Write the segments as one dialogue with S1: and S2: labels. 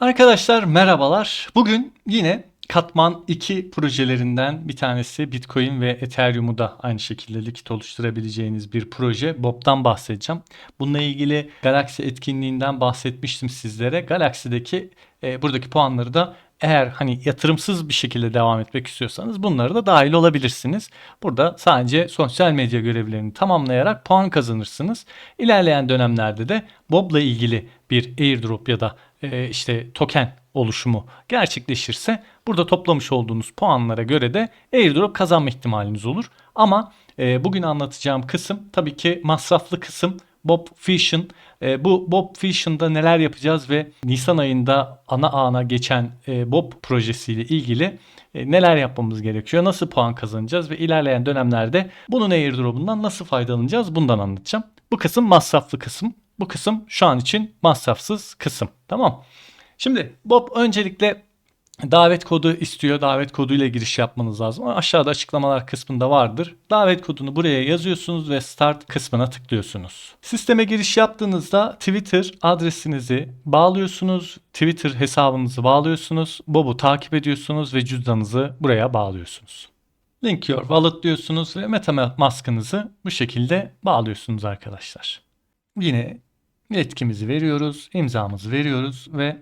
S1: Arkadaşlar merhabalar. Bugün yine Katman 2 projelerinden bir tanesi Bitcoin ve Ethereum'u da aynı şekilde likit oluşturabileceğiniz bir proje Bob'dan bahsedeceğim. Bununla ilgili Galaxy etkinliğinden bahsetmiştim sizlere. Galaxy'deki e, buradaki puanları da eğer hani yatırımsız bir şekilde devam etmek istiyorsanız bunları da dahil olabilirsiniz. Burada sadece sosyal medya görevlerini tamamlayarak puan kazanırsınız. İlerleyen dönemlerde de Bob'la ilgili bir airdrop ya da e, işte token oluşumu gerçekleşirse burada toplamış olduğunuz puanlara göre de airdrop kazanma ihtimaliniz olur. Ama e, bugün anlatacağım kısım tabii ki masraflı kısım Bob Fusion. E, bu Bob Fusion'da neler yapacağız ve Nisan ayında ana ana geçen e, Bob projesiyle ilgili e, neler yapmamız gerekiyor, nasıl puan kazanacağız ve ilerleyen dönemlerde bunun airdrop'undan nasıl faydalanacağız bundan anlatacağım. Bu kısım masraflı kısım. Bu kısım şu an için masrafsız kısım. Tamam. Şimdi Bob öncelikle davet kodu istiyor. Davet koduyla giriş yapmanız lazım. Aşağıda açıklamalar kısmında vardır. Davet kodunu buraya yazıyorsunuz ve start kısmına tıklıyorsunuz. Sisteme giriş yaptığınızda Twitter adresinizi bağlıyorsunuz. Twitter hesabınızı bağlıyorsunuz. Bob'u takip ediyorsunuz ve cüzdanınızı buraya bağlıyorsunuz. Link your wallet diyorsunuz ve MetaMask'ınızı bu şekilde bağlıyorsunuz arkadaşlar. Yine yetkimizi veriyoruz, imzamızı veriyoruz ve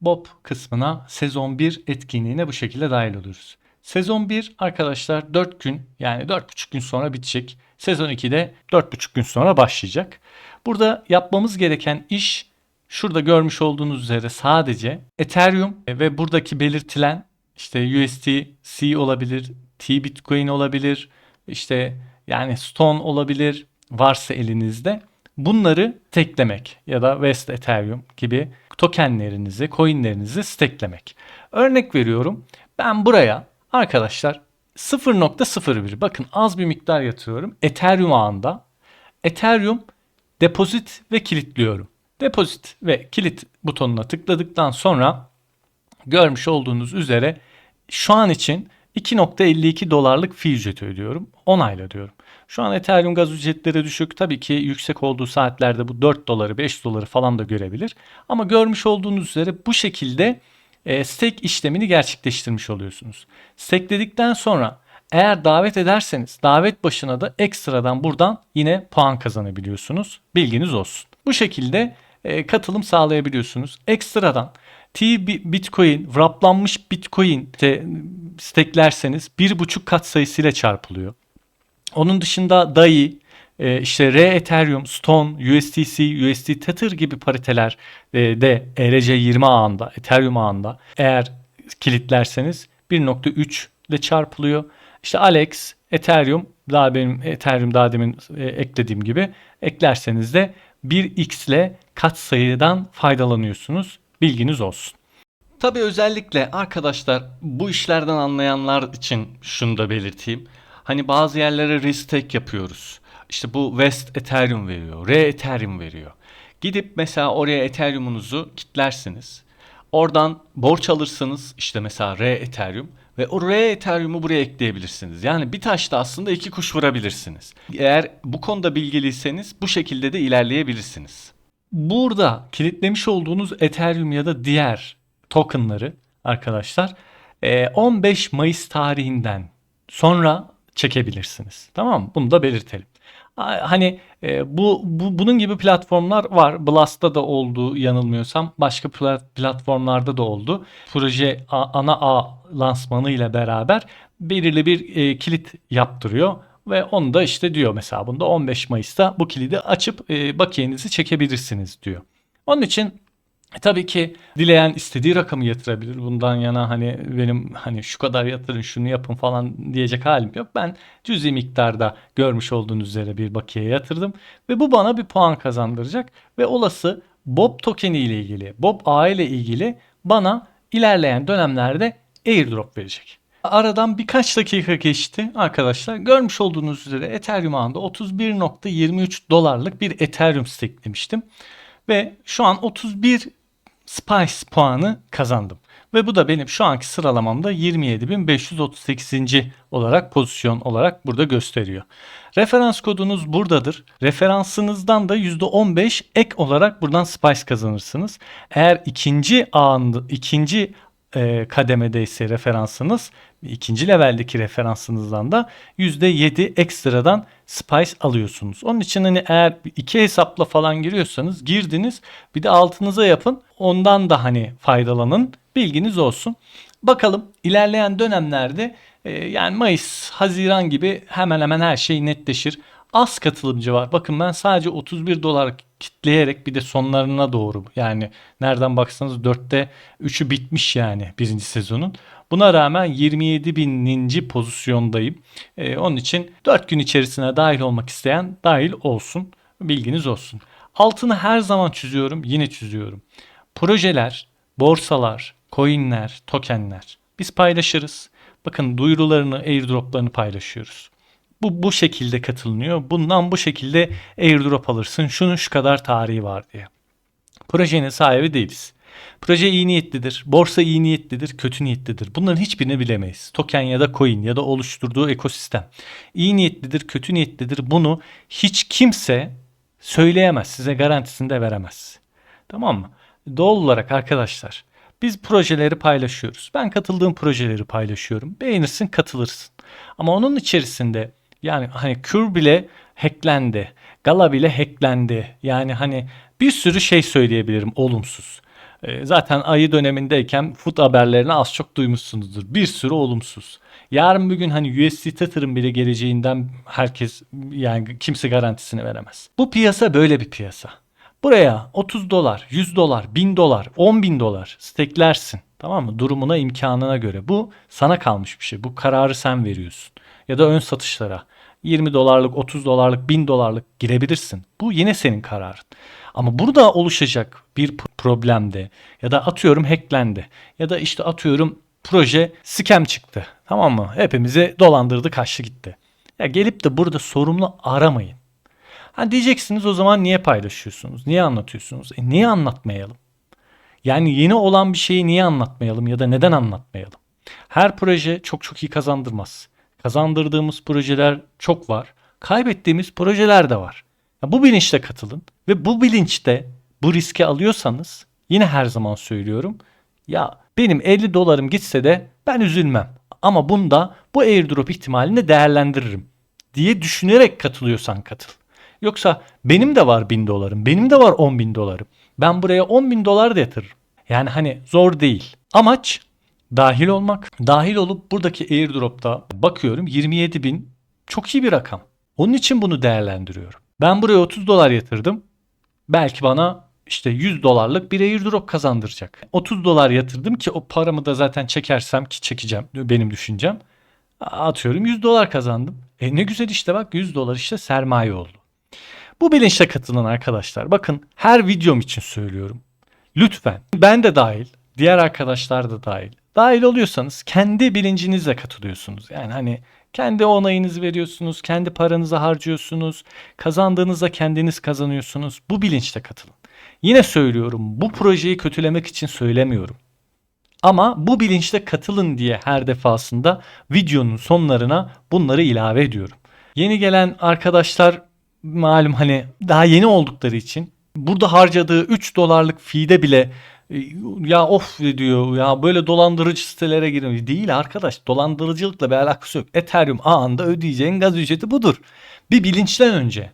S1: Bob kısmına sezon 1 etkinliğine bu şekilde dahil oluyoruz. Sezon 1 arkadaşlar 4 gün yani 4,5 gün sonra bitecek. Sezon 2 de 4,5 gün sonra başlayacak. Burada yapmamız gereken iş şurada görmüş olduğunuz üzere sadece Ethereum ve buradaki belirtilen işte USDC olabilir, T Bitcoin olabilir, işte yani Stone olabilir varsa elinizde bunları teklemek ya da West Ethereum gibi tokenlerinizi, coinlerinizi steklemek. Örnek veriyorum. Ben buraya arkadaşlar 0.01 bakın az bir miktar yatırıyorum. Ethereum ağında. Ethereum depozit ve kilitliyorum. Depozit ve kilit butonuna tıkladıktan sonra görmüş olduğunuz üzere şu an için 2.52 dolarlık fee ücreti ödüyorum. Onayla diyorum. Şu an Ethereum gaz ücretleri düşük. Tabii ki yüksek olduğu saatlerde bu 4 doları 5 doları falan da görebilir. Ama görmüş olduğunuz üzere bu şekilde e, stake işlemini gerçekleştirmiş oluyorsunuz. Stakeledikten sonra eğer davet ederseniz davet başına da ekstradan buradan yine puan kazanabiliyorsunuz. Bilginiz olsun. Bu şekilde e, katılım sağlayabiliyorsunuz. Ekstradan T Bitcoin, wraplanmış Bitcoin steklerseniz bir buçuk kat sayısıyla çarpılıyor. Onun dışında DAI, e, işte R Ethereum, Stone, USDC, USD Tether gibi pariteler e, de ERC20 ağında, Ethereum ağında eğer kilitlerseniz 1.3 ile çarpılıyor. İşte Alex, Ethereum, daha benim Ethereum daha demin e, eklediğim gibi eklerseniz de 1x ile kat sayıdan faydalanıyorsunuz. Bilginiz olsun. Tabii özellikle arkadaşlar bu işlerden anlayanlar için şunu da belirteyim. Hani bazı yerlere restake yapıyoruz. İşte bu West Ethereum veriyor, Re Ethereum veriyor. Gidip mesela oraya Ethereum'unuzu kitlersiniz. Oradan borç alırsınız işte mesela Re Ethereum ve o Re Ethereum'u buraya ekleyebilirsiniz. Yani bir taşta aslında iki kuş vurabilirsiniz. Eğer bu konuda bilgiliyseniz bu şekilde de ilerleyebilirsiniz. Burada kilitlemiş olduğunuz Ethereum ya da diğer tokenları arkadaşlar 15 Mayıs tarihinden sonra çekebilirsiniz. Tamam mı? Bunu da belirtelim. Hani e, bu, bu bunun gibi platformlar var. Blast'ta da oldu yanılmıyorsam. Başka platformlarda da oldu. Proje ana ağ lansmanı ile beraber belirli bir e, kilit yaptırıyor ve onu da işte diyor mesela bunda 15 Mayıs'ta bu kilidi açıp e, bakiyenizi çekebilirsiniz diyor. Onun için e, tabii ki dileyen istediği rakamı yatırabilir. Bundan yana hani benim hani şu kadar yatırın şunu yapın falan diyecek halim yok. Ben cüzi miktarda görmüş olduğunuz üzere bir bakiye yatırdım ve bu bana bir puan kazandıracak ve olası Bob tokeni ile ilgili, Bob A ile ilgili bana ilerleyen dönemlerde airdrop verecek. Aradan birkaç dakika geçti arkadaşlar. Görmüş olduğunuz üzere Ethereum ağında 31.23 dolarlık bir Ethereum stakelemiştim. Ve şu an 31 Spice puanı kazandım. Ve bu da benim şu anki sıralamamda 27.538. olarak pozisyon olarak burada gösteriyor. Referans kodunuz buradadır. Referansınızdan da %15 ek olarak buradan Spice kazanırsınız. Eğer ikinci ağında, ikinci e, kademede ise referansınız ikinci leveldeki referansınızdan da %7 ekstradan Spice alıyorsunuz. Onun için hani eğer iki hesapla falan giriyorsanız girdiniz bir de altınıza yapın ondan da hani faydalanın bilginiz olsun. Bakalım ilerleyen dönemlerde e, yani Mayıs, Haziran gibi hemen hemen her şey netleşir. Az katılımcı var. Bakın ben sadece 31 dolar kitleyerek bir de sonlarına doğru yani nereden baksanız 4'te 3'ü bitmiş yani birinci sezonun. Buna rağmen 27 bininci pozisyondayım. Ee, onun için 4 gün içerisine dahil olmak isteyen dahil olsun. Bilginiz olsun. Altını her zaman çiziyorum. Yine çiziyorum. Projeler, borsalar, coinler, tokenler. Biz paylaşırız. Bakın duyurularını, airdroplarını paylaşıyoruz. Bu bu şekilde katılınıyor. Bundan bu şekilde airdrop alırsın. Şunun şu kadar tarihi var diye. Projenin sahibi değiliz. Proje iyi niyetlidir, borsa iyi niyetlidir, kötü niyetlidir. Bunların hiçbirini bilemeyiz. Token ya da coin ya da oluşturduğu ekosistem. İyi niyetlidir, kötü niyetlidir. Bunu hiç kimse söyleyemez, size garantisini de veremez. Tamam mı? Doğal olarak arkadaşlar biz projeleri paylaşıyoruz. Ben katıldığım projeleri paylaşıyorum. Beğenirsin, katılırsın. Ama onun içerisinde yani hani Kür bile hacklendi. Gala bile hacklendi. Yani hani bir sürü şey söyleyebilirim olumsuz. Ee, zaten ayı dönemindeyken food haberlerini az çok duymuşsunuzdur. Bir sürü olumsuz. Yarın bir gün hani USD Tether'ın bile geleceğinden herkes yani kimse garantisini veremez. Bu piyasa böyle bir piyasa. Buraya 30 dolar, 100 dolar, 1000 dolar, 10 bin dolar steklersin. Tamam mı? Durumuna, imkanına göre. Bu sana kalmış bir şey. Bu kararı sen veriyorsun. Ya da ön satışlara 20 dolarlık, 30 dolarlık, 1000 dolarlık girebilirsin. Bu yine senin kararın. Ama burada oluşacak bir problemde ya da atıyorum hacklendi ya da işte atıyorum proje scam çıktı. Tamam mı? Hepimizi dolandırdı, kaçtı gitti. Ya gelip de burada sorumlu aramayın. Ha diyeceksiniz o zaman niye paylaşıyorsunuz? Niye anlatıyorsunuz? E niye anlatmayalım? Yani yeni olan bir şeyi niye anlatmayalım ya da neden anlatmayalım? Her proje çok çok iyi kazandırmaz. Kazandırdığımız projeler çok var. Kaybettiğimiz projeler de var. Bu bilinçle katılın ve bu bilinçte bu riski alıyorsanız yine her zaman söylüyorum. Ya benim 50 dolarım gitse de ben üzülmem. Ama bunda bu airdrop ihtimalini değerlendiririm diye düşünerek katılıyorsan katıl. Yoksa benim de var 1000 dolarım, benim de var 10 bin dolarım. Ben buraya 10 bin dolar da yatırırım. Yani hani zor değil. Amaç dahil olmak. Dahil olup buradaki airdrop'ta bakıyorum 27 bin çok iyi bir rakam. Onun için bunu değerlendiriyorum. Ben buraya 30 dolar yatırdım. Belki bana işte 100 dolarlık bir airdrop kazandıracak. 30 dolar yatırdım ki o paramı da zaten çekersem ki çekeceğim benim düşüncem. Atıyorum 100 dolar kazandım. E ne güzel işte bak 100 dolar işte sermaye oldu. Bu bilinçle katılın arkadaşlar. Bakın her videom için söylüyorum. Lütfen ben de dahil, diğer arkadaşlar da dahil. Dahil oluyorsanız kendi bilincinizle katılıyorsunuz. Yani hani kendi onayınızı veriyorsunuz, kendi paranızı harcıyorsunuz, kazandığınızda kendiniz kazanıyorsunuz. Bu bilinçle katılın. Yine söylüyorum bu projeyi kötülemek için söylemiyorum. Ama bu bilinçle katılın diye her defasında videonun sonlarına bunları ilave ediyorum. Yeni gelen arkadaşlar malum hani daha yeni oldukları için burada harcadığı 3 dolarlık fee'de bile ya of diyor ya böyle dolandırıcı sitelere girin. Değil arkadaş dolandırıcılıkla bir alakası yok. Ethereum ağında ödeyeceğin gaz ücreti budur. Bir bilinçten önce.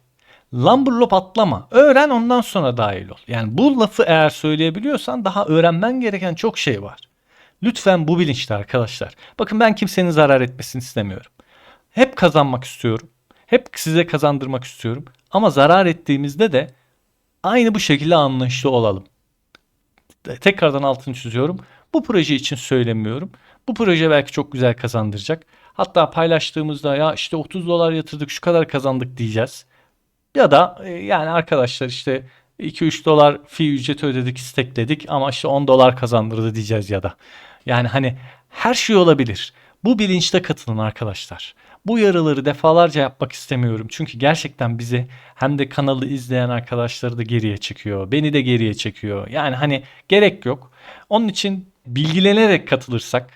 S1: Lamburlop atlama. Öğren ondan sonra dahil ol. Yani bu lafı eğer söyleyebiliyorsan daha öğrenmen gereken çok şey var. Lütfen bu bilinçte arkadaşlar. Bakın ben kimsenin zarar etmesini istemiyorum. Hep kazanmak istiyorum. Hep size kazandırmak istiyorum. Ama zarar ettiğimizde de aynı bu şekilde anlayışlı olalım. Tekrardan altını çiziyorum. Bu proje için söylemiyorum. Bu proje belki çok güzel kazandıracak. Hatta paylaştığımızda ya işte 30 dolar yatırdık şu kadar kazandık diyeceğiz. Ya da e, yani arkadaşlar işte 2-3 dolar fi ücreti ödedik istekledik ama işte 10 dolar kazandırdı diyeceğiz ya da. Yani hani her şey olabilir. Bu bilinçte katılın arkadaşlar. Bu yaraları defalarca yapmak istemiyorum. Çünkü gerçekten bizi hem de kanalı izleyen arkadaşları da geriye çekiyor. Beni de geriye çekiyor. Yani hani gerek yok. Onun için bilgilenerek katılırsak,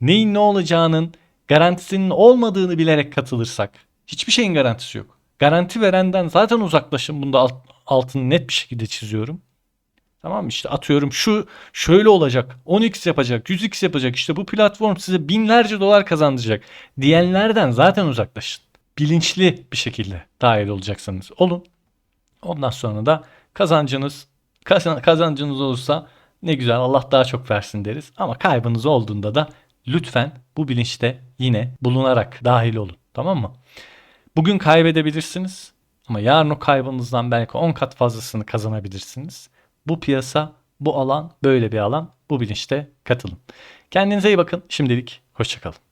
S1: neyin ne olacağının garantisinin olmadığını bilerek katılırsak, hiçbir şeyin garantisi yok. Garanti verenden zaten uzaklaşın. Bunda alt, altını net bir şekilde çiziyorum. Tamam mı? İşte atıyorum şu şöyle olacak. 10x yapacak, 100x yapacak. İşte bu platform size binlerce dolar kazandıracak diyenlerden zaten uzaklaşın. Bilinçli bir şekilde dahil olacaksınız. Olun. Ondan sonra da kazancınız kazan- kazancınız olursa ne güzel Allah daha çok versin deriz. Ama kaybınız olduğunda da lütfen bu bilinçte yine bulunarak dahil olun. Tamam mı? Bugün kaybedebilirsiniz ama yarın o kaybınızdan belki 10 kat fazlasını kazanabilirsiniz. Bu piyasa, bu alan böyle bir alan. Bu bilinçte katılın. Kendinize iyi bakın. Şimdilik hoşçakalın.